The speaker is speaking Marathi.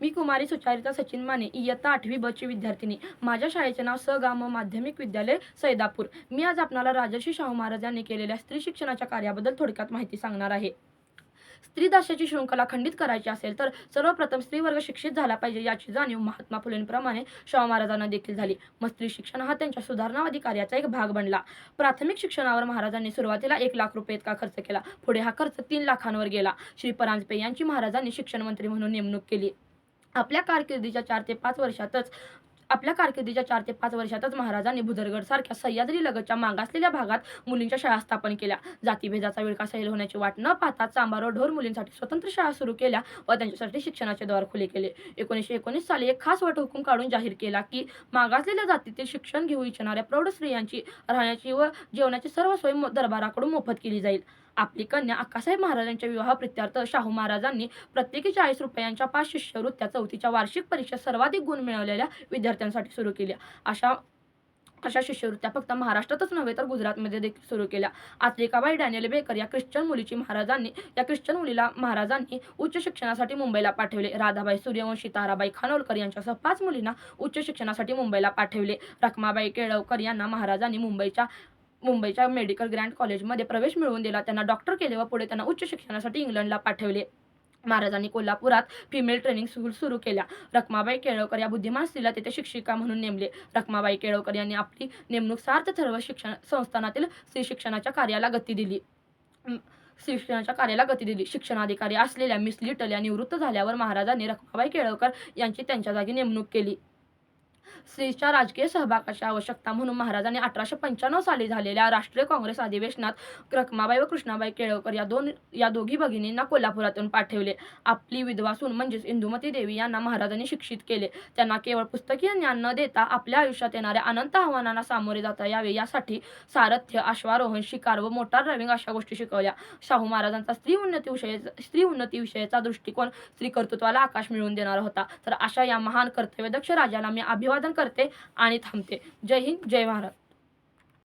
मी कुमारी सुचारिता सचिन माने इयत्ता आठवी बची विद्यार्थिनी. माझ्या शाळेचे नाव स गा म माध्यमिक विद्यालय सैदापूर. मी आज आपणाला राजर्षी शाहू महाराज यांनी केलेल्या स्त्री शिक्षणाच्या कार्याबद्दल थोडक्यात माहिती सांगणार आहे. स्त्री दास्याची शृंखला खंडित करायची असेल तर सर्वप्रथम स्त्रीवर्ग शिक्षित झाला पाहिजे याची जाणीव महात्मा फुलेंप्रमाणे शाहू महाराजांना देखील झाली. मग स्त्री शिक्षण हा त्यांच्या सुधारणावादी कार्याचा एक भाग बनला. प्राथमिक शिक्षणावर महाराजांनी सुरुवातीला एक लाख रुपये इतका खर्च केला. पुढे हा खर्च तीन लाखांवर गेला. श्री परांजपे यांची महाराजांनी शिक्षण मंत्री म्हणून नेमणूक केली. आपल्या कारकिर्दीच्या चार ते पाच वर्षातच आपल्या कारकिर्दीच्या चार ते पाच वर्षातच महाराजांनी भुदरगड सारख्या सह्याद्री लगतच्या मागासलेल्या भागात मुलींच्या शाळा स्थापन केल्या. जातीभेदाचा विळखा सैल होण्याची वाट न पाहता चांबारो ढोर मुलींसाठी स्वतंत्र शाळा सुरू केल्या व त्यांच्यासाठी शिक्षणाचे द्वार खुले केले. एकोणीसशे एकोणीस साली एक खास वटहुकूम काढून जाहीर केला की मागासलेल्या जातीतील शिक्षण घेऊ इच्छिणाऱ्या प्रौढ स्त्रियांची राहण्याची व जेवणाची सर्व सोय दरबाराकडून मोफत केली जाईल. आपली कन्या अक्कासाहेब महाराजांच्या विवाह प्रत्यर्थ शाहू महाराजांनी प्रत्येकी चाळीस रुपयांच्या पाच शिष्यवृत्त्या चौथीच्या वार्षिक परीक्षेत सर्वाधिक गुण मिळवलेल्या विद्यार्थी विद्यार्थ्यांसाठी सुरू केल्या. अशा अशा शिष्यवृत्त्या फक्त महाराष्ट्रातच नव्हे तर गुजरातमध्ये देखील सुरू केल्या. आत्रिकाबाई डॅनियल बेकर या ख्रिश्चन मुलीची महाराजांनी या ख्रिश्चन मुलीला महाराजांनी उच्च शिक्षणासाठी मुंबईला पाठवले. राधाबाई सूर्यवंशी ताराबाई खानोलकर यांच्यासह पाच मुलींना उच्च शिक्षणासाठी मुंबईला पाठवले. रखमाबाई केळवकर यांना महाराजांनी मुंबईच्या मुंबईच्या मेडिकल ग्रँड कॉलेजमध्ये प्रवेश मिळवून दिला. त्यांना डॉक्टर केले व पुढे त्यांना उच्च शिक्षणासाठी इंग्लंडला पाठवले. महाराजांनी कोल्हापुरात फिमेल ट्रेनिंग स्कूल सुरू केल्या. रखमाबाई केळवकर या बुद्धिमान स्त्रीला तिथे शिक्षिका म्हणून नेमले. रखमाबाई केळवकर यांनी आपली नेमणूक सार्थ सर्व शिक्षण संस्थानातील स्त्री शिक्षणाच्या कार्याला गती दिली. शिक्षणाच्या कार्याला गती दिली. शिक्षणाधिकारी असलेल्या मिस लिटल या निवृत्त झाल्यावर महाराजांनी रखमाबाई केळवकर यांची त्यांच्या जागी नेमणूक केली. स्त्रीच्या राजकीय सहभागाची आवश्यकता म्हणून महाराजांनी अठराशे पंच्याण्णव साली झालेल्या राष्ट्रीय काँग्रेस अधिवेशनात रखमाबाई व कृष्णाबाई केळकर या दोन या दोघी भगिनींना कोल्हापुरातून पाठवले. आपली विधवासून म्हणजेच इंदुमती देवी यांना महाराजांनी शिक्षित केले. त्यांना केवळ पुस्तकीय ज्ञान न देता आपल्या आयुष्यात येणाऱ्या अनंत आव्हानांना सामोरे जाता यावे यासाठी सारथ्य अश्वारोहण शिकार व मोटार ड्रायव्हिंग अशा गोष्टी शिकवल्या. शाहू महाराजांचा स्त्री उन्नती विषय स्त्री उन्नती विषयाचा दृष्टिकोन स्त्री कर्तृत्वाला आकाश मिळवून देणारा होता. तर अशा या महान कर्तव्यदक्ष राजाला मी अभिवादन करते आणि थांबते. जय हिंद जय महाराज